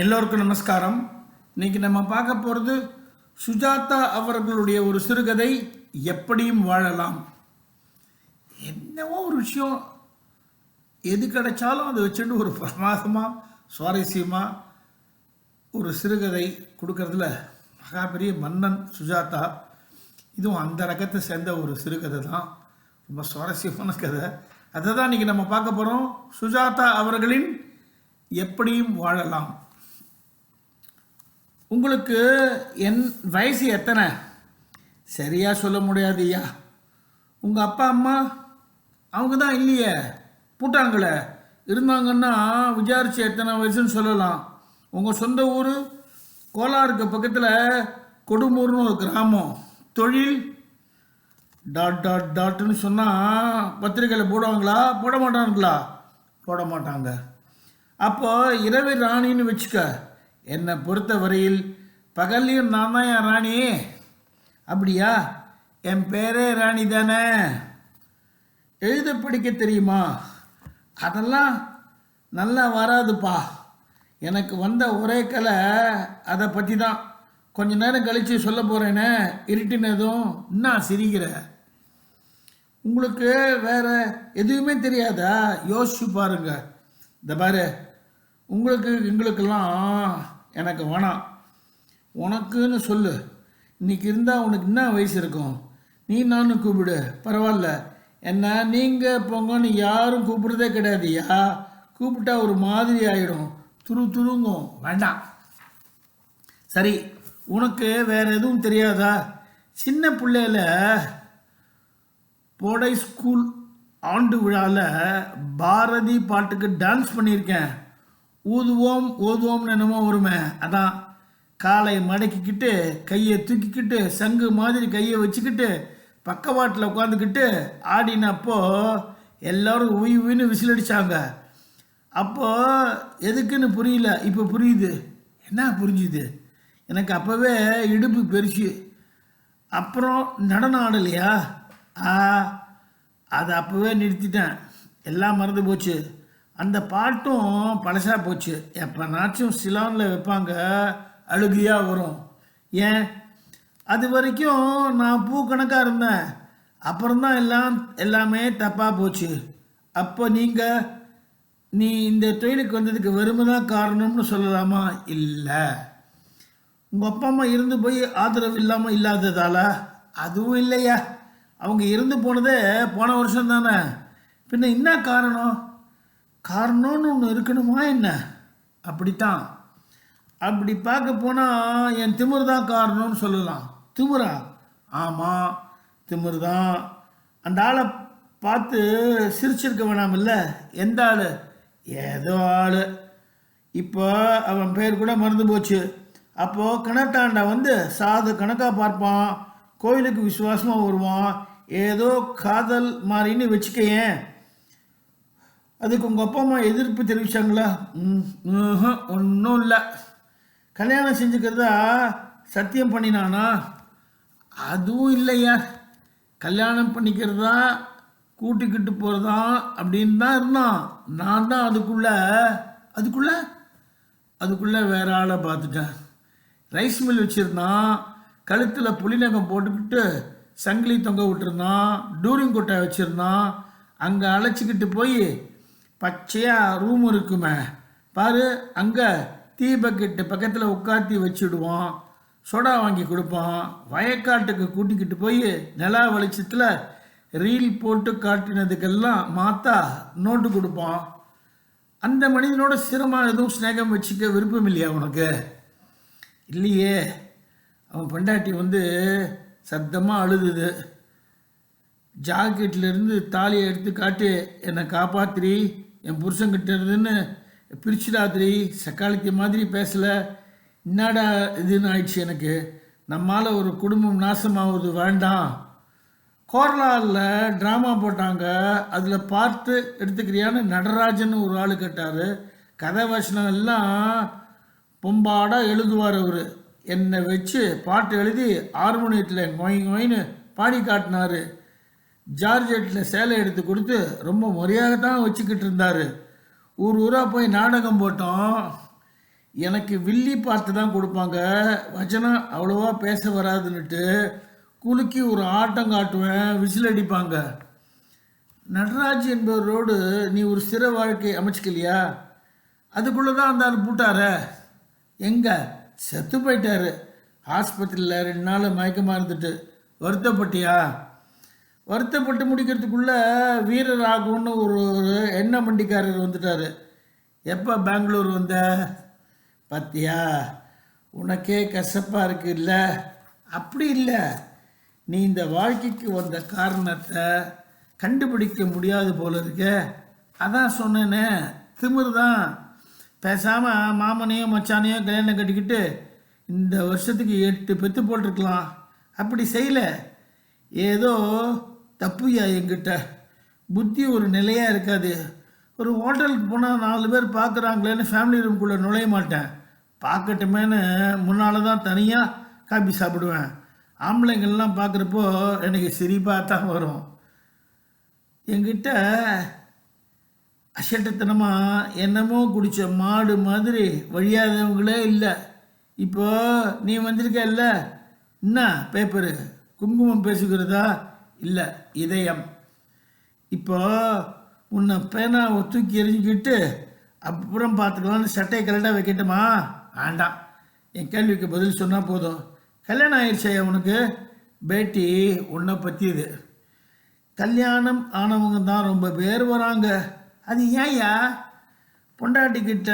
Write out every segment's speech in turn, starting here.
எல்லோருக்கும் நமஸ்காரம். இன்னைக்கு நம்ம பார்க்க போகிறது சுஜாதா அவர்களுடைய ஒரு சிறுகதை எப்படியும் வாழலாம். என்னவோ ஒரு விஷயம். எது கிடைச்சாலும் அதை வச்சுட்டு ஒரு பிரமாதமாக சுவாரஸ்யமாக ஒரு சிறுகதை கொடுக்கறதுல மகா பெரிய மன்னன் சுஜாதா. இதுவும் அந்த ரகத்தை சேர்ந்த ஒரு சிறுகதை தான். ரொம்ப சுவாரஸ்யமான கதை. அதை தான் இன்றைக்கி நம்ம பார்க்க போகிறோம் சுஜாதா அவர்களின் எப்படியும் வாழலாம். உங்களுக்கு என் வயசு எத்தனை? சரியாக சொல்ல முடியாது ஐயா. உங்கள் அப்பா அம்மா அவங்க தான் இல்லையே. பூட்டாங்களே. இருந்தாங்கன்னா விசாரிச்சு எத்தனை வயசுன்னு சொல்லலாம். உங்கள் சொந்த ஊர் கோலாருக்கு பக்கத்தில் கொடுமூர்னு ஒரு கிராமம். தொழில் டாட் டாட் டாட்னு சொன்னால் பத்திரிக்கையில் போடுவாங்களா? போட மாட்டாங்களா? போட மாட்டாங்க. அப்போ இரவு ராணின்னு வச்சுக்க என்னை பொறுத்த வரையில் பகல்லையும் நான் தான் என் ராணி. அப்படியா? என் பேரே ராணி தானே? எழுத படிக்க தெரியுமா? அதெல்லாம் நல்லா வராதுப்பா. எனக்கு வந்த ஒரே கலை அதை பற்றி தான் கொஞ்ச நேரம் கழித்து சொல்ல போகிறேனே இருட்டினதும் நான் சிரிக்கிற? உங்களுக்கு வேற எதுவுமே தெரியாதா? யோசிச்சு பாருங்க. இந்த பாரு உங்களுக்கு எங்களுக்கெல்லாம் எனக்கு வேணாம். உனக்குன்னு சொல்லு. இன்னைக்கு இருந்தால் உனக்கு என்ன வயசு இருக்கும்? நீ நானும் கூப்பிடு. பரவாயில்ல. என்ன நீங்கள் போங்கன்னு யாரும் கூப்பிடுறதே கிடையாதுயா கூப்பிட்டா ஒரு மாதிரி ஆகிடும் துரு துருங்கும். வேண்டாம். சரி உனக்கு வேறு எதுவும் தெரியாதா? சின்ன பிள்ளையில போடை ஸ்கூல் ஆண்டு விழாவில் பாரதி பாட்டுக்கு டான்ஸ் பண்ணியிருக்கேன். ஊதுவோம் ஓதுவோம்னு என்னமோ வருமே. அதான் காலை மடக்கிக்கிட்டு கையை தூக்கிக்கிட்டு சங்கு மாதிரி கையை வச்சுக்கிட்டு பக்கவாட்டில் உட்காந்துக்கிட்டு ஆடினப்போ எல்லாரும் உய் உயின்னு விசிலடிச்சாங்க. அப்போது அப்போ எதுக்குன்னு புரியல. இப்போ புரியுது. என்ன புரிஞ்சுது? எனக்கு அப்போவே இடுப்பு பெருசு. அப்புறம் நடனம் ஆடலையா? ஆ அதை அப்போவே நிறுத்திட்டேன். எல்லாம் மறந்து போச்சு. அந்த பாட்டும் பழசாக போச்சு. எப்போனாச்சும் சிலானில் வைப்பாங்க அழுகையாக வரும். ஏன்? அது வரைக்கும் நான் பூ கணக்காக இருந்தேன். அப்புறம்தான் எல்லாம் எல்லாமே தப்பாக போச்சு. அப்போ நீங்கள் நீ இந்த தொழிலுக்கு வந்ததுக்கு வெறுமை தான் காரணம்னு சொல்லலாமா? இல்லை. உங்கள் அப்பா அம்மா இருந்து போய் ஆதரவு இல்லாமல் இல்லாததால அதுவும் இல்லையா? அவங்க இருந்து போனதே போன வருஷம் தானே. பின்ன என்ன காரணம்? காரணம்னு ஒன்று இருக்கணுமா என்ன? அப்படித்தான். அப்படி பார்க்க போனால் என் திமிர் தான் காரணம்னு சொல்லலாம். திமிரா? ஆமாம் திமிர் தான். அந்த ஆளை பார்த்து சிரிச்சிருக்க வேணாமில்ல எந்த ஆள்? ஏதோ ஆள். இப்போ அவன் பேர் கூட மறந்து போச்சு. அப்போது கிணத்தாண்டா வந்து சாது கணக்காக பார்ப்பான். கோயிலுக்கு விசுவாசமாக வருவான். ஏதோ காதல் மாதிரின்னு வச்சுக்கையேன். அதுக்கு உங்கள் அப்பா அம்மா எதிர்ப்பு தெரிவிச்சாங்களா? ஒன்றும் இல்லை. கல்யாணம் செஞ்சுக்கிறதா சத்தியம் பண்ணினானா? அதுவும் இல்லையா கல்யாணம் பண்ணிக்கிறதா கூட்டிக்கிட்டு போகிறதா அப்படின்னு தான் இருந்தான். நான் தான் அதுக்குள்ள அதுக்குள்ள? அதுக்குள்ளே வேற ஆளை பார்த்துட்டேன். ரைஸ் மில் வச்சுருந்தான். கழுத்தில் புளிநகம் போட்டுக்கிட்டு சங்கிலி தொங்க விட்டுருந்தான். டூரிங் கொட்டை வச்சுருந்தான். அங்கே அழைச்சிக்கிட்டு போய் பச்சையாக ரூம் இருக்குமே. பாரு அங்கே தீ பக்கெட்டு பக்கத்தில் உட்காத்தி வச்சுடுவான் சோடா வாங்கி கொடுப்போம். வயக்காட்டுக்கு கூட்டிக்கிட்டு போய் நிலா வெளிச்சத்தில் ரீல் போட்டு காட்டினதுக்கெல்லாம் மாத்தா நோட்டு கொடுப்போம். அந்த மனிதனோட சிரமம் எதுவும் ஸ்நேகம் வச்சுக்க விருப்பம் இல்லையா உனக்கு? இல்லையே. அவன் பெண்டாட்டி வந்து சத்தமாக அழுதுது. ஜாக்கெட்லேருந்து தாலியை எடுத்து காட்டு என்னை காப்பாத்திரி என் புருஷன்கிட்ட இருந்துன்னு பிரிச்சுடாத்திரி சக்காலத்தி மாதிரி பேசலை. என்னடா இதுன்னு ஆயிடுச்சு எனக்கு. நம்மால் ஒரு குடும்பம் நாசமாவது வேண்டாம். கோரலாலில் ட்ராமா போட்டாங்க. அதில் பார்த்து எடுத்துக்கிறியான்னு நடராஜன் ஒரு ஆள் கேட்டார். கதை வசனம் எல்லாம் பொம்பாடாக எழுதுவார் அவர். என்னை வச்சு பாட்டு எழுதி ஹார்மோனியத்தில் நொய் நொயின்னு பாடி காட்டினார். ஜார்ஜெட்டில் சேலை எடுத்து கொடுத்து ரொம்ப முறையாக தான் வச்சுக்கிட்டு இருந்தார். ஊர் ஊராக போய் நாடகம் போட்டோம். எனக்கு வில்லி பார்த்து தான் கொடுப்பாங்க. வச்சனம் அவ்வளோவா பேச வராதுன்னுட்டு குலுக்கி ஒரு ஆட்டம் காட்டுவேன் விசில் அடிப்பாங்க. நடராஜ் என்பவரோடு நீ ஒரு சிற வாழ்க்கை அமைச்சிக்கலையா? அதுக்குள்ளே தான் அந்த ஆள் பூட்டார. எங்கே? செத்து போயிட்டாரு. ஆஸ்பத்திரியில் ரெண்டு நாள் மயக்கமாக இருந்துட்டு. வருத்தப்பட்டியா? வருத்தப்பட்டு முடிக்கிறதுக்குள்ள வீரராகுன்னு ஒரு ஒரு எண்ணெய் மண்டிக்காரர் வந்துட்டார். எப்போ பெங்களூர் வந்த? பார்த்தியா உனக்கே கசப்பாக இருக்கு இல்லை? அப்படி இல்லை. நீ இந்த வாழ்க்கைக்கு வந்த காரணத்தை கண்டுபிடிக்க முடியாது போல இருக்க. அதான் சொன்னேனே திமிரு தான் பேசாமல் மாமனையும் மச்சானையும் கல்யாணம் கட்டிக்கிட்டு இந்த வருஷத்துக்கு எட்டு பெத்து போட்டிருக்கலாம். அப்படி செய்யல. ஏதோ தப்புயா எங்கிட்ட புத்தி ஒரு நிலையாக இருக்காது. ஒரு ஹோட்டலுக்கு போனால் நாலு பேர் பார்க்குறாங்களேன்னு ஃபேமிலி ரூம்குள்ளே நுழைய மாட்டேன். பார்க்கட்டுமேன்னு முன்னால் தான் தனியாக காபி சாப்பிடுவேன். ஆம்பளைங்கள்லாம் பார்க்குறப்போ எனக்கு சிரிப்பாக தான் வரும். என்கிட்ட அசட்டத்தனமாக என்னமோ குடித்த மாடு மாதிரி வழியாதவங்களே இல்லை. இப்போ நீ வந்திருக்கல்ல என்ன பேப்பரு குங்குமம் பேசுகிறதா? இல்லை இதயம். இப்போ உன்னை பேனாவை தூக்கி எரிஞ்சுக்கிட்டு அப்புறம் பார்த்துக்கலாம்னு சட்டையை கரெக்டாக வைக்கட்டுமா? வேண்டாம். என் கேள்விக்கு பதில் சொன்னால் போதும். கல்யாணம் ஆயிடுச்சே உனக்கு? பேட்டி உன்னை பற்றியது. கல்யாணம் ஆனவங்க தான் ரொம்ப பேர் வராங்க. அது ஏன்யா? பொண்டாட்டிக்கிட்ட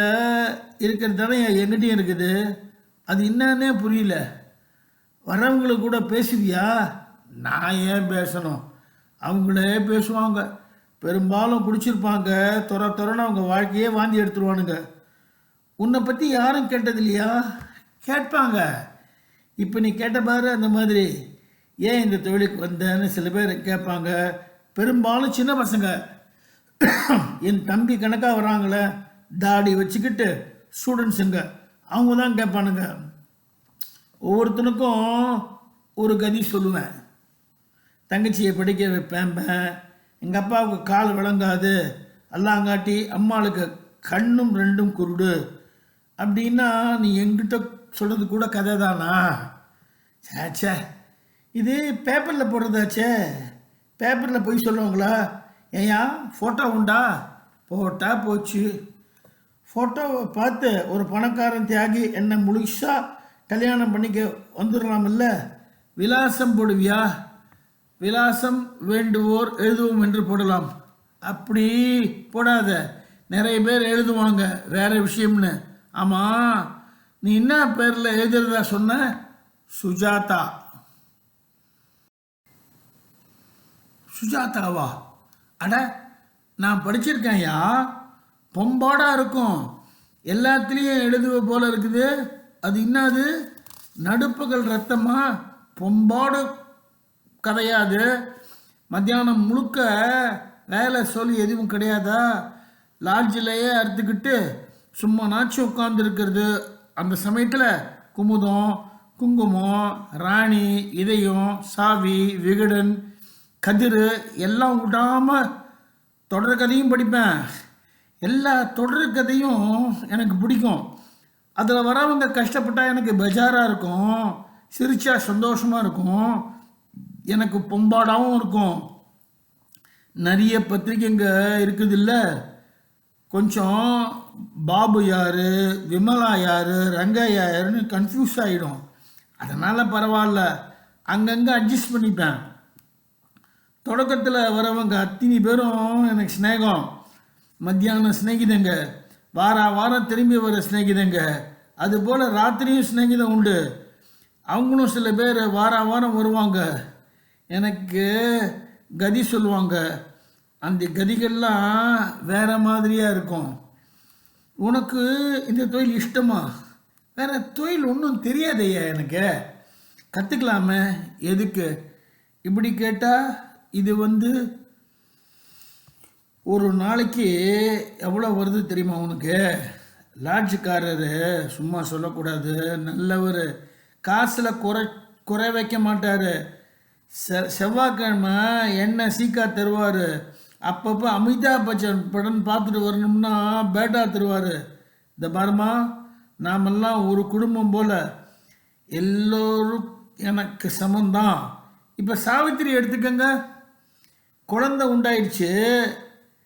இருக்கிறது தானே எங்கிட்டையும் இருக்குது. அது என்னன்னே புரியல. வரவங்களை கூட பேசுவியா? நான் ஏன் பேசணும்? அவங்களே பேசுவாங்க. பெரும்பாலும் குடிச்சிருப்பாங்க. துற துறன்னு அவங்க வாழ்க்கையே வாந்தி எடுத்துருவானுங்க. உன்னை பற்றி யாரும் கேட்டது இல்லையா கேட்பாங்க. இப்போ நீ கேட்ட பாரு அந்த மாதிரி. ஏன் இந்த தொழிலுக்கு வந்தேன்னு சில பேர் கேட்பாங்க. பெரும்பாலும் சின்ன பசங்க. என் தம்பி கணக்காக வராங்களே. தாடி வச்சுக்கிட்டு ஸ்டூடெண்ட்ஸுங்க. அவங்க தான் கேட்பானுங்க. ஒவ்வொருத்தனுக்கும் ஒரு கதி சொல்லுவேன். தங்கச்சியை படிக்க வைப்பேன். எங்கள் அப்பாவுக்கு கால் விளங்காது. அல்லாங்காட்டி அம்மாளுக்கு கண்ணும் ரெண்டும் குருடு. அப்படின்னா நீ எங்கிட்ட சொல்கிறது கூட கதை தானா சேச்சே இது பேப்பரில் போடுறதாச்சே பேப்பரில் போய் சொல்லுவாங்களா? ஏயா ஃபோட்டோ உண்டா? போட்டா போச்சு. ஃபோட்டோவை பார்த்து ஒரு பணக்காரன் தியாகி என்னை முழுசாக கல்யாணம் பண்ணிக்க வந்துடலாமில்ல? விலாசம் போடுவியா? விலாசம் வேண்டுவோர் எழுதுவோம் என்று போடலாம். அப்படி போடாத. நிறைய பேர் எழுதுவாங்க. வேற விஷயம்னு. ஆமாம் நீ என்ன பேரில் எழுதுறதா சொன்ன? சுஜாதா. சுஜாதாவா? அட நான் படிச்சிருக்கேன்யா பொம்பாடா இருக்கும். எல்லாத்துலேயும் எழுதுவ போல இருக்குது. அது என்னது? நடுப்புகள் ரத்தமா? பொம்பாடு கதையாது. மத்தியானம் முழுக்க வேலை சொல்லி எதுவும் கிடையாதா? லாட்ஜிலேயே அறுத்துக்கிட்டு சும்மா நாச்சு உட்காந்துருக்கிறது அந்த சமயத்தில் குமுதம் குங்குமம் ராணி இதயம் சாவி விகடன் கதிர் எல்லாம் விடாமல் தொடர் கதையும் படிப்பேன். எல்லா தொடர் கதையும் எனக்கு பிடிக்கும். அதில் வரவங்க கஷ்டப்பட்டால் எனக்கு பெஜாராக இருக்கும். சிரிச்சா சந்தோஷமாக இருக்கும். எனக்கு பொம்பாடாகவும் இருக்கும். நிறைய பத்திரிக்கைங்க இருக்குது இல்லை கொஞ்சம் பாபு யார் விமலா யார் ரங்கையா யாருன்னு கன்ஃபியூஸ் ஆகிடும் அதனால் பரவாயில்ல. அங்கங்கே அட்ஜஸ்ட் பண்ணிப்பேன். தொடக்கத்தில் வரவங்க அத்தனை பேரும் எனக்கு ஸ்நேகம் மத்தியானம் சிநேகிதங்க. வார வாரம் திரும்பி வர சிநேகிதங்க. அதுபோல் ராத்திரியும் சிநேகிதம் உண்டு. அவங்களும் சில பேர் வார வாரம் வருவாங்க. எனக்கு கதி சொல்லுவாங்க. அந்த கதிகள்லாம் வேற மாதிரியாக இருக்கும். உனக்கு இந்த தொழில் இஷ்டமா? வேற தொழில் ஒன்றும் தெரியாதையா எனக்கு? கற்றுக்கலாமே எதுக்கு? இப்படி கேட்டால் இது வந்து ஒரு நாளைக்கு எவ்வளோ வருது தெரியுமா உனக்கு? லாட்ஜுக்காரர் சும்மா சொல்லக்கூடாது. நல்லவர். காசில் குறை குறை வைக்க மாட்டார். செ செவ்வாய்க்கிழமை என்ன சீக்கா தருவார்? அப்பப்போ அமிதாப் பச்சன் படம் பார்த்துட்டு வரணும்னா பேட்டா தருவார். இந்த பாருமா நாமெல்லாம் ஒரு குடும்பம் போல். எல்லோரும் எனக்கு சமந்தான். இப்போ சாவித்திரி எடுத்துக்கங்க. குழந்தை உண்டாயிடுச்சு.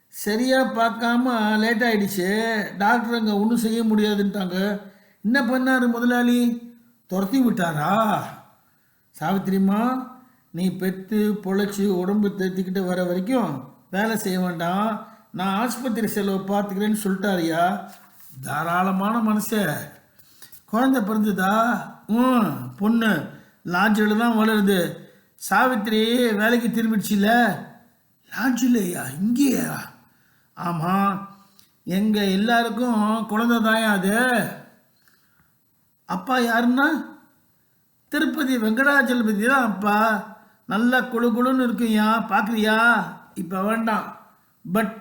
சரியாக பார்க்காம லேட் ஆயிடுச்சு. டாக்டருங்க ஒன்றும் செய்ய முடியாதுன்ட்டாங்க. என்ன பண்ணார் முதலாளி? துரத்தி விட்டாரா? சாவித்திரிம்மா நீ பெற்று பொழைச்சி உடம்பு தேத்திக்கிட்டு வர வரைக்கும் வேலை செய்ய வேண்டாம். நான் ஆஸ்பத்திரி செலவு பார்த்துக்கிறேன்னு சொல்லிட்டாரியா? தாராளமான மனுஷன் குழந்தை பிறந்ததா? ம் பொண்ணு. லாட்ஜில் தான் வளருது. சாவித்திரி வேலைக்கு திரும்பிடுச்சுல? லாட்ஜில்லையா இங்கேயா? ஆமாம் எங்கள் எல்லாருக்கும் குழந்தை தாயா அது. அப்பா யாருன்னா? திருப்பதி வெங்கடாச்சலபதி தான் அப்பா. நல்லா குழு குழுன்னு இருக்குயா? பார்க்குறியா? இப்போ வேண்டாம். பட்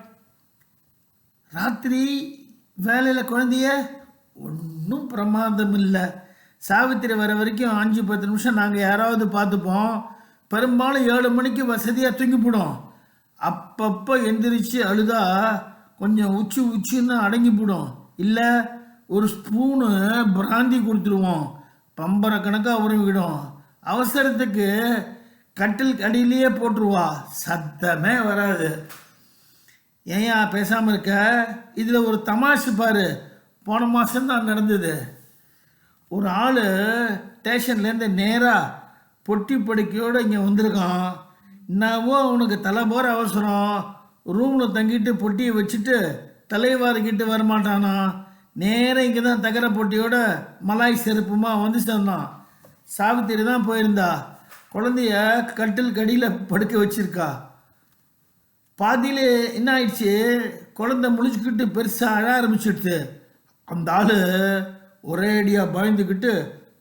ராத்திரி வேலையில் குழந்தைய ஒன்றும் பிரமாதம் இல்லை சாவித்திரி வர வரைக்கும் அஞ்சு பத்து நிமிஷம் நாங்கள் யாராவது பார்த்துப்போம். பெரும்பாலும் ஏழு மணிக்கு வசதியாக தூங்கி போடும் அப்பப்போ எந்திரிச்சு அழுதா கொஞ்சம் உச்சி உச்சின்னு அடங்கி போடும் இல்லை ஒரு ஸ்பூனு பிராந்தி கொடுத்துருவோம். பம்பரை கணக்காக உறவிடும். அவசரத்துக்கு கட்டில் அடியிலேயே போட்டுருவா. சத்தமே வராது. ஏன் பேசாமல் இருக்க. இதில் ஒரு தமாஷு பாரு. போன மாதம்தான் நடந்தது. ஒரு ஆள் ஸ்டேஷன்லேருந்து நேராக பொட்டி படுக்கையோடு இங்கே வந்திருக்கான். என்னவோ அவனுக்கு தலை போகிற அவசரம். ரூமில் தங்கிட்டு பொட்டியை வச்சுட்டு தலைவாரிக்கிட்டு வரமாட்டானா? நேராக இங்கே தான் தகர பொட்டியோட மலாய் செருப்புமா வந்து சேர்ந்தான். சாவித்திரி தான் போயிருந்தா. குழந்தைய கட்டில் கடியில் படுக்க வச்சிருக்கா. பாதியிலே என்ன ஆயிடுச்சு? குழந்தை முழிச்சுக்கிட்டு பெருசாக அழ ஆரம்பிச்சிடுது அந்த ஆள் ஒரே அடியாக பயந்துக்கிட்டு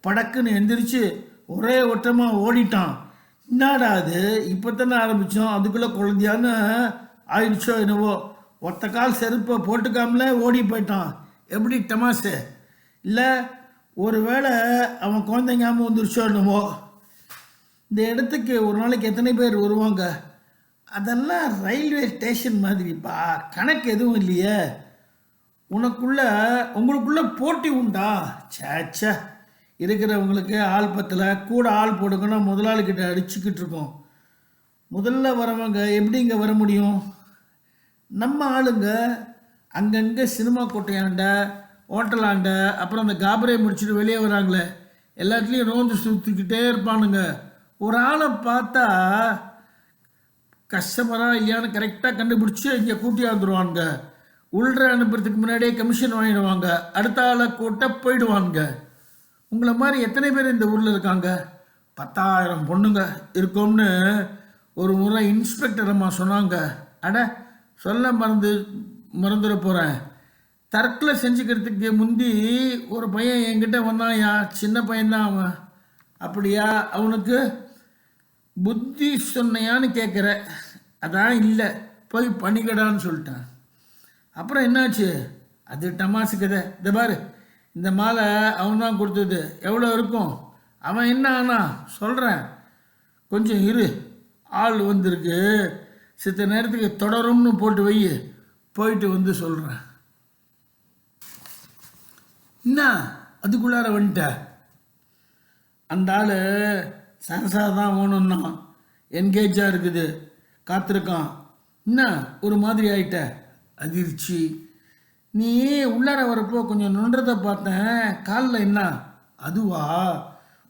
படக்குன்னு எந்திரிச்சு ஒரே ஓட்டமாக ஓடிட்டான். என்னடா அது? இப்போ தானே ஆரம்பித்தோம் அதுக்குள்ளே குழந்தையான்னு ஆயிடுச்சோ என்னவோ. ஒத்த கால் செருப்பை போட்டுக்காமலே ஓடி போயிட்டான். எப்படி தமாசு இல்லை ஒருவேளை அவன் குழந்தைங்காமல் வந்துருச்சோ என்னவோ. இந்த இடத்துக்கு ஒரு நாளைக்கு எத்தனை பேர் வருவாங்க? அதெல்லாம் ரயில்வே ஸ்டேஷன் மாதிரிப்பா. கணக்கு எதுவும் இல்லையே. உனக்குள்ள உங்களுக்குள்ள போட்டி உண்டா? சேச்ச இருக்கிறவங்களுக்கு ஆள் பத்தில். கூட ஆள் போடுங்கன்னா முதலாளிகிட்ட அடிச்சுக்கிட்டு இருக்கோம். முதல்ல வரவங்க எப்படி இங்கே வர முடியும்? நம்ம ஆளுங்க அங்கங்கே சினிமா கோட்டையாண்ட ஹோட்டலாண்ட அப்புறம் அந்த காபரையை முடிச்சுட்டு வெளியே வராங்களே. எல்லாத்துலேயும் ரோந்து சுற்றிக்கிட்டே இருப்பானுங்க. ஒரு ஆளை பார்த்தா கஸ்டமரா இல்லையான்னு கரெக்டாக கண்டுபிடிச்சி இங்கே கூட்டி வந்துடுவாங்க உள்ற அனுப்புறதுக்கு முன்னாடியே கமிஷன் வாங்கிடுவாங்க. அடுத்த ஆளை கூட்ட போயிடுவாங்க உங்களை மாதிரி எத்தனை பேர் இந்த ஊரில் இருக்காங்க? பத்தாயிரம் பொண்ணுங்க இருக்கோம்னு ஒரு முறை இன்ஸ்பெக்டர் அம்மா சொன்னாங்க. அட சொல்ல மறந்து மறந்துட போகிறேன் தற்கொலை செஞ்சுக்கிறதுக்கு முந்தி ஒரு பையன் என்கிட்ட வந்தான்யா சின்ன பையன்தான் அவன். அப்படியா அவனுக்கு? புத்தி சொன்னையான்னு கேட்குற அதான் இல்லை. போய் பண்ணிக்கடான்னு சொல்லிட்டான். அப்புறம் என்னாச்சு? அது டமாசு கதை. இந்த பாரு. இந்த மாலை அவன் தான் கொடுத்தது. எவ்வளோ இருக்கும்? அவன் என்ன ஆனா? சொல்கிறேன் கொஞ்சம் இரு. ஆள் வந்திருக்கு. சித்த நேரத்துக்கு தொடரும்னு போட்டு வை. போயிட்டு வந்து சொல்கிறேன் என்ன? அதுக்குள்ளார வந்துட்ட. அந்த ஆள் சரசாக தான் வேணும்னா என்கேஜாக இருக்குது. காத்திருக்கான். என்ன? ஒரு மாதிரி ஆயிட்ட. அதிர்ச்சி. நீ உள்ளார வரப்போ கொஞ்சம் நுண்றதை பார்த்தேன். காலில் என்ன? அதுவா?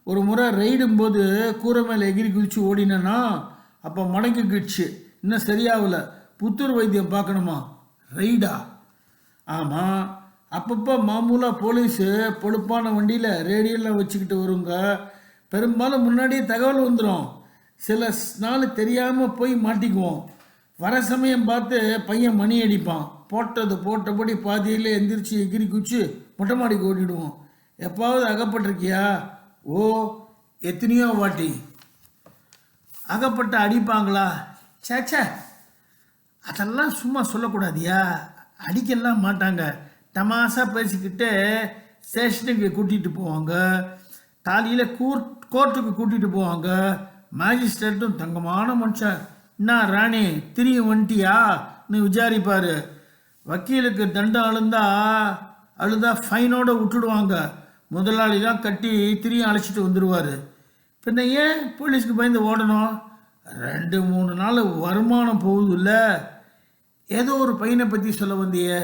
ஒரு முறை ரைடும் போது கூரை மேலே எகிரி குதிச்சு ஓடினேன்னா அப்போ மடங்கிக்கிடுச்சு இன்னும் சரியாகல. புத்தூர் வைத்தியம் பார்க்கணுமா? ரைடா? ஆமாம் அப்பப்போ மாமூலாக போலீஸு பொழுப்பான வண்டியில் ரேடியோலாம் வச்சுக்கிட்டு வருங்க. பெரும்பாலும் முன்னாடியே தகவல் வந்துடும் சில நாள் தெரியாமல் போய் மாட்டிக்குவோம். வர சமயம் பார்த்து பையன் மணி அடிப்பான். போட்டது போட்டபடி பாதியில் எந்திரிச்சு எகிரி குச்சி மொட்டை மாடிக்கு ஓடிடுவோம் எப்பாவது அகப்பட்டிருக்கியா? ஓ எத்தனையோ வாட்டி. அகப்பட்ட அடிப்பாங்களா? சேச்சே அதெல்லாம் சும்மா சொல்லக்கூடாதியா? அடிக்கலாம் மாட்டாங்க. தமாசா பேசிக்கிட்டு ஸ்டேஷனுக்கு கூட்டிகிட்டு போவாங்க. காலையில் கூர் கோர்ட்டுக்கு கூட்டிகிட்டு போவாங்க. மேஜிஸ்ட்ரேட்டும் தங்கமான மனுஷன். என்ன ராணி திரிய வண்டியான்னு விசாரிப்பார். வக்கீலுக்கு தண்டம் அழுந்தா அழுதா ஃபைனோட விட்டுடுவாங்க. முதலாளி தான் கட்டி திரியும் அழைச்சிட்டு வந்துடுவார் பின்ன ஏன் போலீஸ்க்கு பயந்து ஓடணும்? ரெண்டு மூணு நாள் வருமானம் போகுதுல்ல. ஏதோ ஒரு பையனை பற்றி சொல்ல வந்தியே.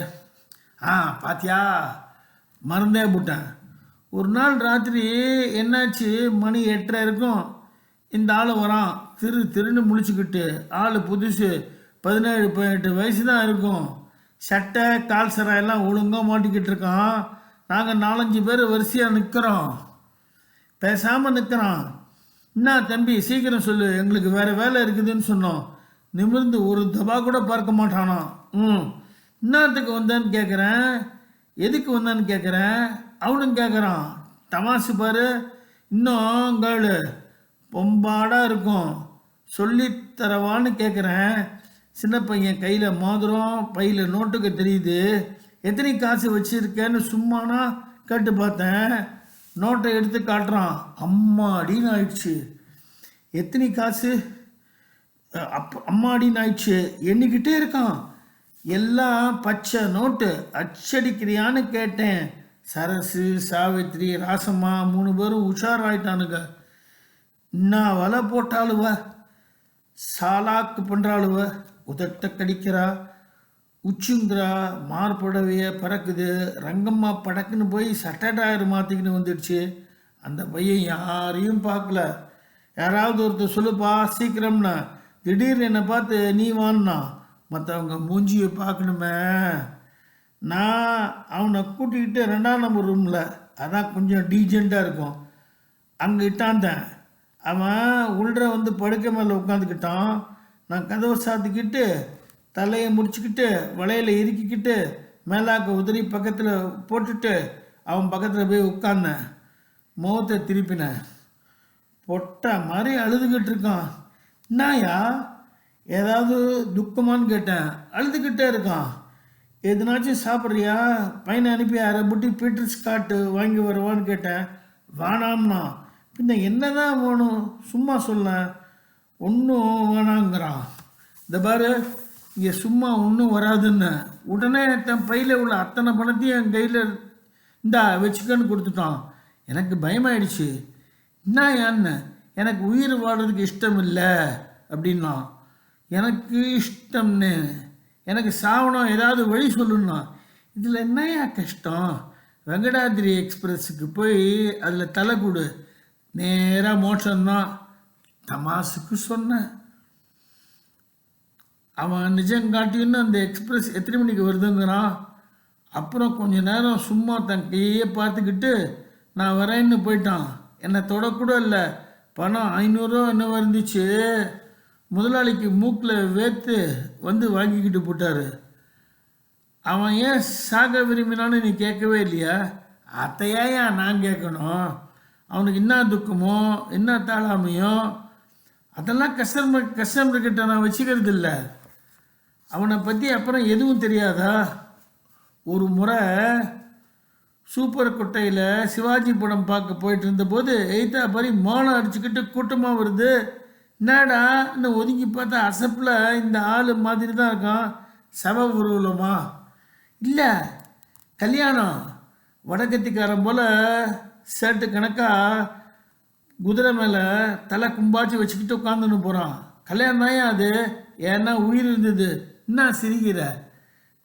ஆ பாத்தியா? மறந்தே போட்டேன். ஒரு நாள் ராத்திரி என்னாச்சு? மணி எட்டரை இருக்கும். இந்த ஆள் வரான். திரு திருன்னு முழிச்சுக்கிட்டு ஆள் புதுசு. பதினேழு பதினெட்டு வயசு தான் இருக்கும். சட்டை கால் சரை எல்லாம் ஒழுங்காக மாட்டிக்கிட்டு இருக்கான். நாங்கள் நாலஞ்சு பேர் வரிசையாக நிற்கிறோம் பேசாமல் நிற்கிறான் என்ன தம்பி சீக்கிரம் சொல்லு. எங்களுக்கு வேறு வேலை இருக்குதுன்னு சொன்னோம். நிமிர்ந்து ஒரு தபா கூட பார்க்க மாட்டானோ ம். என்னத்துக்கு வந்தேன்னு கேட்குறேன் எதுக்கு வந்தான்னு கேட்குறேன் அவனும் கேட்குறான் தமாசு பாரு இன்னும் கேளு பொம்பாடாக இருக்கும். சொல்லித்தரவான்னு கேட்குறேன் சின்ன பையன் கையில் மோதிரம் பையில் நோட்டுக்கு தெரியுது. எத்தனை காசு வச்சுருக்கேன்னு சும்மானா கேட்டு பார்த்தேன். நோட்டை எடுத்து காட்டுறான் அம்மா அடின்னு ஆயிடுச்சு. எத்தனை காசு? அப் அப் அம்மாடின்னு ஆயிடுச்சு. எண்ணிக்கிட்டே இருக்கான். எல்லாம் பச்சை நோட்டு அச்சடிக்கிறியான்னு கேட்டேன். சரசு சாவித்ரி ராசம்மா மூணு பேரும் உஷாராயிட்டானுங்க. இன்னும் வலை போட்டாளுவ? சாலாக்கு பண்ணுறாளுவ உதட்ட கடிக்கிறா? உச்சுங்கிறா மார்புடவைய பறக்குது. ரங்கம்மா படக்குன்னு போய் சட்டை டயர் மாற்றிக்கின்னு வந்துடுச்சு. அந்த பையன் யாரையும் பார்க்கல. யாராவது ஒருத்தர் சொல்லுப்பா சீக்கிரம்னா. திடீர்னு என்னை பார்த்து நீ வான்னா? மற்றவங்க மூஞ்சியை பார்க்கணுமே. நான் அவனை கூட்டிக்கிட்டு ரெண்டாம் நம்பர் ரூமில் அதான் கொஞ்சம் டீஜெண்டாக இருக்கும். அங்கே இட்டாந்தேன் அவன் உள்ள வந்து படுக்கை மேலே உட்காந்துக்கிட்டான் நான் கதவை சாத்திக்கிட்டு தலையை முடிச்சுக்கிட்டு வளையல இறுக்கிக்கிட்டு மேலாக்க உதறி பக்கத்தில் போட்டுட்டு அவன் பக்கத்தில் போய் உட்காந்தேன் முகத்தை திருப்பினேன். பொட்டை மாதிரி அழுதுகிட்டு இருக்கான். என்னயா ஏதாவது துக்கமான்னு கேட்டேன். அழுதுகிட்டே இருக்கான். எதுனாச்சும் சாப்பிட்றியா? பையனை அனுப்பி அரை புட்டி பீட்டர் காட்டு வாங்கி வருவான்னு கேட்டேன். வேணாம்னா. பின்ன என்னதான் வேணும்? சும்மா சொல்ல. ஒன்றும் வேணாங்கிறான். இந்த பாரு இங்கே சும்மா ஒன்றும் வராதுன்னு. உடனே தன் பையில் உள்ள அத்தனை பணத்தையும் என் கையில் இந்தா வச்சுக்கன்னு கொடுத்துட்டான். எனக்கு பயமாயிடுச்சு. என்ன ஏன்னு? எனக்கு உயிர் வாடுறதுக்கு இஷ்டம் இல்லை அப்படின்னா. எனக்கு இஷ்டம்னு. எனக்கு சாவணும் ஏதாவது வழி சொல்லணும் இதில் என்னையா கஷ்டம்? வெங்கடாதிரி எக்ஸ்பிரஸுக்கு போய் அதில் தலை கொடு. நேராக மோட்சம்தான். தமாசுக்கு சொன்னேன் அவன் நிஜம் காட்டின்னு அந்த எக்ஸ்பிரஸ் எத்தனை மணிக்கு வருதுங்கிறான். அப்புறம் கொஞ்ச நேரம் சும்மா தன் கையே பார்த்துக்கிட்டு நான் வரேன்னு போயிட்டான். என்னை தொடக்கூட இல்லை. பணம் ஐநூறுரூவா என்ன இருந்துச்சு. முதலாளிக்கு மூக்கில் வேத்து வந்து வாங்கிக்கிட்டு போட்டார். அவன் ஏன் சாக விரும்பினான்னு நீ கேட்கவே இல்லையா? அத்தையா நான் கேட்கணும். அவனுக்கு என்ன துக்கமோ என்ன தாளாமையோ அதெல்லாம் கஸ்டமர் கஸ்டமர்கிட்ட நான் வச்சுக்கிறது இல்லை. அவனை பற்றி அப்புறம் எதுவும் தெரியாதா? ஒரு முறை சூப்பர் கொட்டையில் சிவாஜி படம் பார்க்க போயிட்டு இருந்தபோது எய்த்தா பாரி மோளம் அடிச்சுக்கிட்டு கூட்டமாக வருது. என்னடா இன்னும் ஒதுங்கி பார்த்தா அசப்பில் இந்த ஆள் மாதிரி தான் இருக்கான். சவ உருவலமா? இல்லை கல்யாணம். வடக்கத்திக்காரன் போல் ஷர்ட்டு கணக்காக குதிரை மேலே தலை கும்பாச்சு வச்சுக்கிட்டு உட்காந்துன்னு போகிறான் கல்யாணம் தான் அது? ஏன்னா உயிர் இருந்தது. என்ன சிரிக்கிற?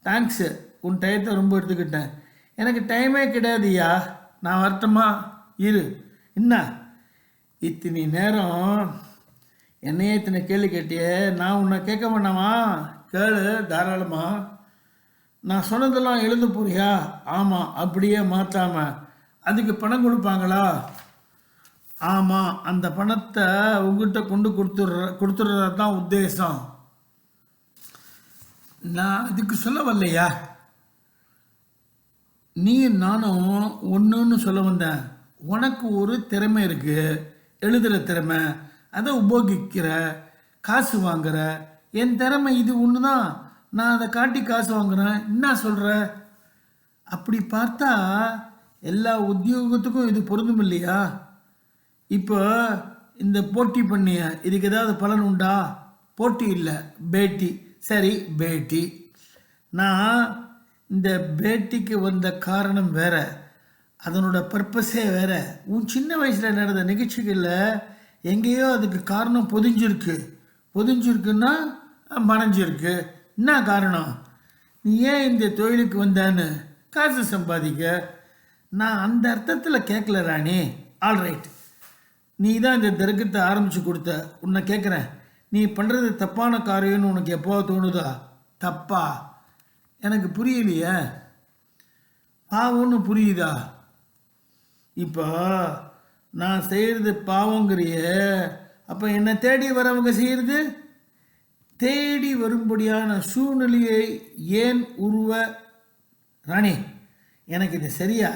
தேங்க்ஸு உன் டயத்தை ரொம்ப எடுத்துக்கிட்டேன். எனக்கு டைமே கிடையாதுயா நான் வரட்டுமா? இரு. என்ன? இத்தனி நேரம் என்னையே இத்தனை கேள்வி கேட்டியே? நான் உன்னை கேட்க வேண்டாமா? கேளு தாராளமாக நான் சொன்னதெல்லாம் எழுந்து போறியா? ஆமாம் அப்படியே மாற்றாம. அதுக்கு பணம் கொடுப்பாங்களா? ஆமாம் அந்த பணத்தை உங்ககிட்ட கொண்டு கொடுத்துட்ற கொடுத்துட்றது தான் உத்தேசம். நான் அதுக்கு சொல்ல வரலையா நீ நானும் ஒன்றுன்னு சொல்ல வந்தேன். உனக்கு ஒரு திறமை இருக்குது எழுதுகிற திறமை. அதை உபயோகிக்கிற காசு வாங்குற என் திறமை இது ஒன்று தான் நான் அதை காட்டி காசு வாங்குறேன். என்ன சொல்கிற அப்படி பார்த்தா எல்லா உத்தியோகத்துக்கும் இது பொருந்தும் இல்லையா? இப்போ இந்த போட்டி பண்ணிய இதுக்கு ஏதாவது பலன் உண்டா? போட்டி இல்லை. பேட்டி. சரி பேட்டி. நான் இந்த பேட்டிக்கு வந்த காரணம் வேற. அதனோட பர்பஸே வேற. உன் சின்ன வயசில் நடந்த நிகழ்ச்சிகளில் எங்கேயோ அதுக்கு காரணம் பொதிஞ்சிருக்கு. பொதிஞ்சிருக்குன்னா மறைஞ்சிருக்கு. என்ன காரணம்? நீ ஏன் இந்த தொழிலுக்கு வந்தான்னு காசு சம்பாதிக்க. நான் அந்த அர்த்தத்தில் கேட்கல ராணி. ஆல்ரைட் நீ தான் இந்த தர்க்கத்தை ஆரம்பித்து கொடுத்த. உன்னை கேட்குறேன் நீ பண்ணுறது தப்பான காரியம்னு உனக்கு எப்போ தோணுதா? தப்பா? எனக்கு புரியலையே. பாவம்னு புரியுதா? இப்போ நான் செய்கிறது பாவங்கிறிய. அப்போ என்னை தேடி வரவங்க செய்கிறது தேடி வரும்படியான சூழ்நிலையை ஏன் உருவ? ராணி எனக்கு இது சரியா?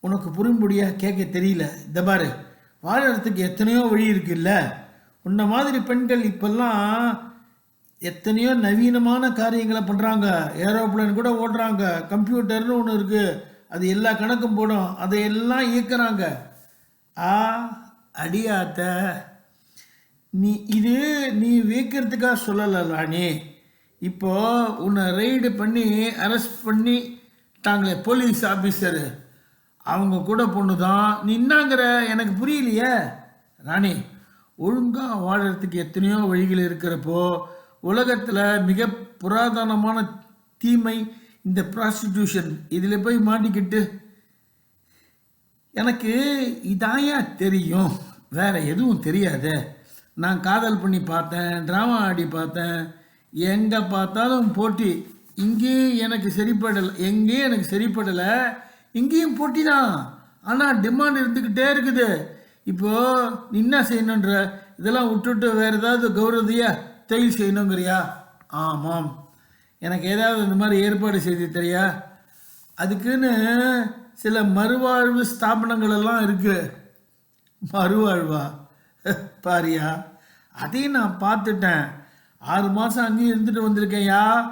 உனக்கு புரியும்படியா கேட்க தெரியல. இந்த பாரு வாழறதுக்கு எத்தனையோ வழி இருக்குல்ல. உன்ன மாதிரி பெண்கள் இப்பெல்லாம் எத்தனையோ நவீனமான காரியங்களை பண்ணுறாங்க ஏரோப்ளேன் கூட ஓட்டுறாங்க. கம்ப்யூட்டர்னு ஒன்று இருக்குது அது எல்லா கணக்கும் போடும். அதையெல்லாம் இயக்குறாங்க. ஆ அடியாத்த. நீ இது நீ வீக்கிறதுக்காக சொல்லலை ராணி. இப்போ உன்னை ரெய்டு பண்ணி அரெஸ்ட் பண்ணி தாங்களே போலீஸ் ஆஃபீஸரு அவங்க கூட பொண்ணு தான் நீ என்னங்கிற? எனக்கு புரியலையே. ராணி ஒழுங்காக வாழறதுக்கு எத்தனையோ வழிகள் இருக்கிறப்போ உலகத்தில் மிக புராதனமான தீமை இந்த ப்ராஸ்டிடியூஷன் இதில் போய் மாட்டிக்கிட்டு எனக்கு இதாயா தெரியும். வேற எதுவும் தெரியாது. நான் காதல் பண்ணி பார்த்தேன் ட்ராமா ஆடி பார்த்தேன். எங்கே பார்த்தாலும் போட்டி. இங்கேயும் எனக்கு சரிப்படலை எங்கேயும் எனக்கு சரிப்படலை. இங்கேயும் போட்டி தான். ஆனால் டிமாண்ட் இருந்துக்கிட்டே இருக்குது. இப்போது நீ என்ன செய்யணுன்ற? இதெல்லாம் விட்டுட்டு வேறு ஏதாவது கௌரவதியா தொழில் செய்யணுங்கிறியா? ஆமாம். எனக்கு ஏதாவது இந்த மாதிரி ஏற்பாடு செய்து தெரியா? அதுக்குன்னு சில மறுவாழ்வு ஸ்தாபனங்கள் எல்லாம் இருக்கு. மறுவாழ்வா? பாரியா அதையும் நான் பார்த்துட்டேன். ஆறு மாதம் அங்கேயும் இருந்துட்டு வந்திருக்கேன்யா.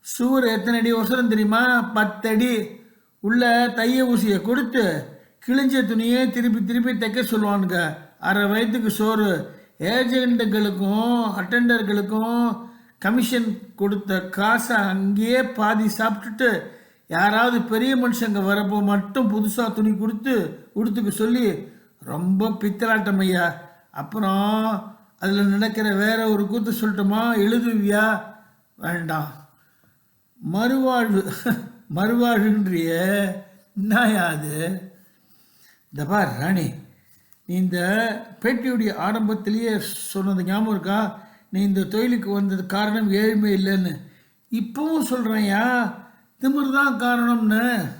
சுவர் எத்தனை அடி ஒசரம் தெரியுமா? பத்தடி. உள்ள தைய ஊசியை கொடுத்து கிழிஞ்ச துணியை திருப்பி திருப்பி தைக்க சொல்லுவானுங்க. அரை வயதுக்கு சோறு. ஏஜென்ட்டுகளுக்கும் அட்டெண்டர்களுக்கும் கமிஷன் கொடுத்த காசை அங்கேயே பாதி சாப்பிட்டுட்டு யாராவது பெரிய மனுஷங்க வரப்போ மட்டும் புதுசாக துணி கொடுத்து உடுத்துக்க சொல்லி ரொம்ப பித்தலாட்டம் ஐயா. அப்புறம் அதில் நடக்கிற வேற ஒரு கூத்து சொல்லட்டுமா? எழுதுவியா? வேண்டாம். மறுவாழ்வு மறுவாழ்வுன்றிய என்னயா அது? இந்த பார் ராணி நீ இந்த பேட்டியுடைய ஆரம்பத்திலேயே சொன்னது ஞாபகம் இருக்கா? நீ இந்த தொழிலுக்கு வந்தது காரணம் ஏழ்மை இல்லைன்னு. இப்பவும் சொல்கிறேன்யா திமிர் தான் காரணம்னு.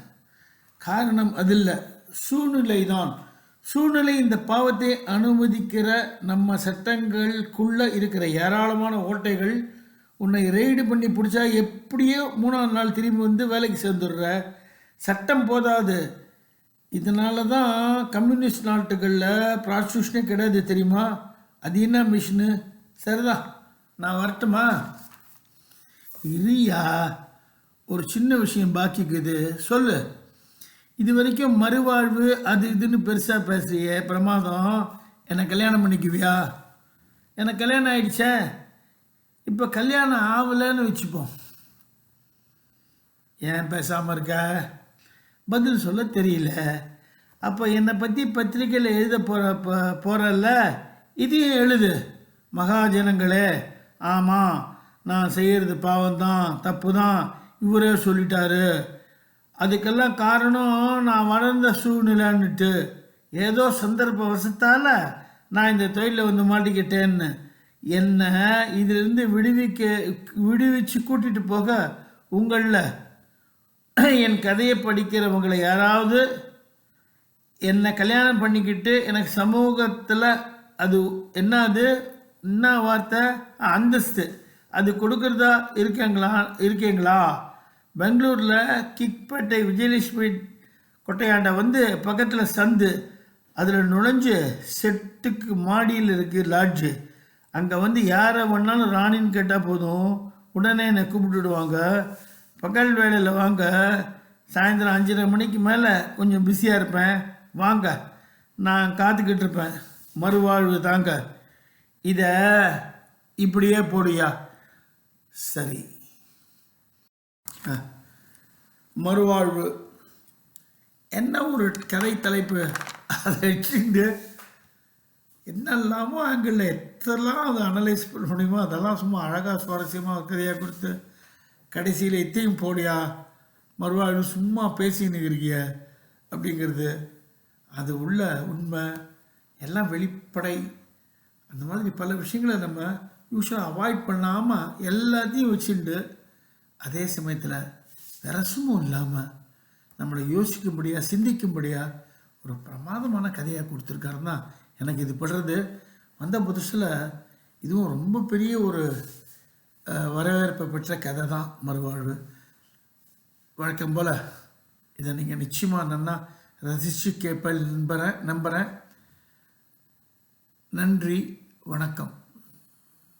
காரணம் அது இல்லை சூழ்நிலை தான் சூழ்நிலை இந்த பாவத்தை அனுமதிக்கிற நம்ம சட்டங்களுக்குள்ளே இருக்கிற ஏராளமான ஓட்டைகள் உன்னை ரெய்டு பண்ணி பிடிச்சா எப்படியோ மூணாவது நாள் திரும்பி வந்து வேலைக்கு சேர்ந்துடுற. சட்டம் போதாது. இதனால தான் கம்யூனிஸ்ட் நாட்டுகளில் ப்ராஸ்டியூஷனே கிடையாது தெரியுமா? அது என்ன மிஷினு சரிதான். நான் வரட்டுமா? இரியா. ஒரு சின்ன விஷயம் பாக்கிக்குது. சொல்லு. இது வரைக்கும் மறுவாழ்வு அது இதுன்னு பெருசாக பேசுறியே பிரமாதம். என்னை கல்யாணம் பண்ணிக்குவியா? எனக்கு கல்யாணம் ஆயிடுச்சே. இப்போ கல்யாணம் ஆகலைன்னு வச்சுப்போம். ஏன் பேசாமல் இருக்க? பதில் சொல்ல தெரியல. அப்போ என்னை பற்றி பத்திரிக்கையில் எழுத போகிற போகிறல்ல இதையும் எழுது. மகாஜனங்களே ஆமாம் நான் செய்கிறது பாவம்தான் தப்பு தான் இவரே சொல்லிட்டாரு. அதுக்கெல்லாம் காரணம் நான் வளர்ந்த சூழ்நிலைன்னுட்டு. ஏதோ சந்தர்ப்ப வசத்தால் நான் இந்த தொழிலில் வந்து மாட்டிக்கிட்டேன்னு. என்னை இதிலிருந்து விடுவிக்க விடுவிச்சு கூட்டிகிட்டு போக உங்களில். என் கதையை படிக்கிறவங்களை யாராவது என்னை கல்யாணம் பண்ணிக்கிட்டு எனக்கு சமூகத்தில் அது என்ன அது என்ன வார்த்தை? அந்தஸ்து. அது கொடுக்குறதா இருக்கீங்களா இருக்கீங்களா? பெங்களூரில் கிக்பேட்டை விஜயலட்சுமி கொட்டையாண்ட வந்து பக்கத்தில் சந்து அதில் நுழைஞ்சு செட்டுக்கு மாடியில் இருக்குது லாட்ஜு அங்கே வந்து யாரை வேணாலும் ராணின்னு கேட்டால் போதும். உடனே என்னை கூப்பிட்டுடுவாங்க பகல் வேலையில் வாங்க. சாயந்தரம் அஞ்சரை மணிக்கு மேலே கொஞ்சம் பிஸியாக இருப்பேன். வாங்க. நான் காத்துக்கிட்டு இருப்பேன். மறுவாழ்வு தாங்க. இதை இப்படியே போடுயா சரி. மறுவாழ்வு. என்ன ஒரு கதை தலைப்பு? அதை வச்சுட்டு என்னெல்லாமோ ஆங்கிளில் எத்தெல்லாம் அதை அனலைஸ் பண்ண முடியுமோ அதெல்லாம் சும்மா அழகாக சுவாரஸ்யமாக கதையாக கொடுத்து கடைசியில் இத்தையும் போடியா மறுவாழ்வு சும்மா பேசின்னு இருக்கிய அப்படிங்கிறது. அது உள்ள உண்மை எல்லாம் வெளிப்படை. அந்த மாதிரி பல விஷயங்களை நம்ம யூஸ்வலாக அவாய்ட் பண்ணாமல் எல்லாத்தையும் வச்சுட்டு அதே சமயத்தில் விரசமும் இல்லாமல் நம்மளை யோசிக்கும்படியாக சிந்திக்கும்படியாக ஒரு பிரமாதமான கதையாக கொடுத்துருக்காருன்னா எனக்கு இது படுறது. வந்த புதுசில் இதுவும் ரொம்ப பெரிய ஒரு வரவேற்பை பெற்ற கதை தான் மறுவாழ்வு. வழக்கம் போல் இதை நீங்கள் நிச்சயமாக நன்னா ரசித்து கேட்பேன் நம்புகிறேன் நம்புகிறேன் நன்றி வணக்கம்.